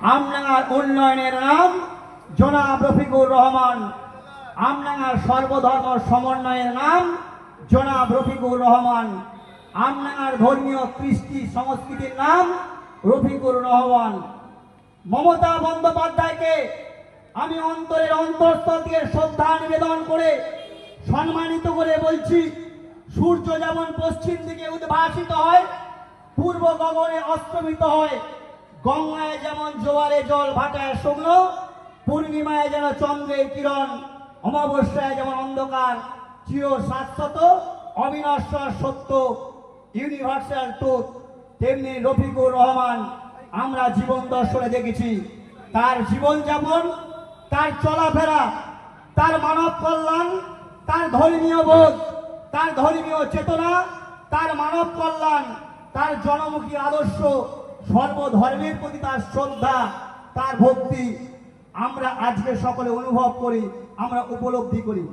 আমডাঙ্গার উন্নয়নের নাম, জনাব রফিকুর রহমান। আমডাঙ্গার সর্বধর্ম সমন্বয়ের নাম, জনাব রফিকুর রহমান। আমডাঙ্গার ধর্মীয় কৃষ্টি সংস্কৃতির নাম, রফিকুর রহমান। মমতা বন্দ্যোপাধ্যায়কে আমি অন্তরের অন্তঃস্থল থেকে শ্রদ্ধা নিবেদন করে, সম্মানিত করে বলছি, সূর্য যেমন পশ্চিম দিকে উদ্ভাসিত হয়, পূর্ব গগনে অস্তমিত হয় গঙ্গায় যেমন জোয়ারে জল ভাটায় শুকনো, পূর্ণিমায় যেন চন্দ্রের কিরণ, অমাবস্যায় যেমন অন্ধকার, চির শাশ্বত, অবিনশ্বর সত্য ইউনিভার্সাল ট্রুথ তেমনি রফিকুর রহমান, আমরা জীবন দর্শনে দেখেছি। তার জীবন যেমন তার চলাফেরা, তার মানব কল্যাণ, তার ধর্মীয় বোধ, তার ধর্মীয় চেতনা, তার মানব কল্যাণ, তার জনমুখী আদর্শ সর্বধর্মের প্রতি তার শ্রদ্ধা তার ভক্তি আমরা আজকে সকলে অনুভব করি আমরা উপলব্ধি করি।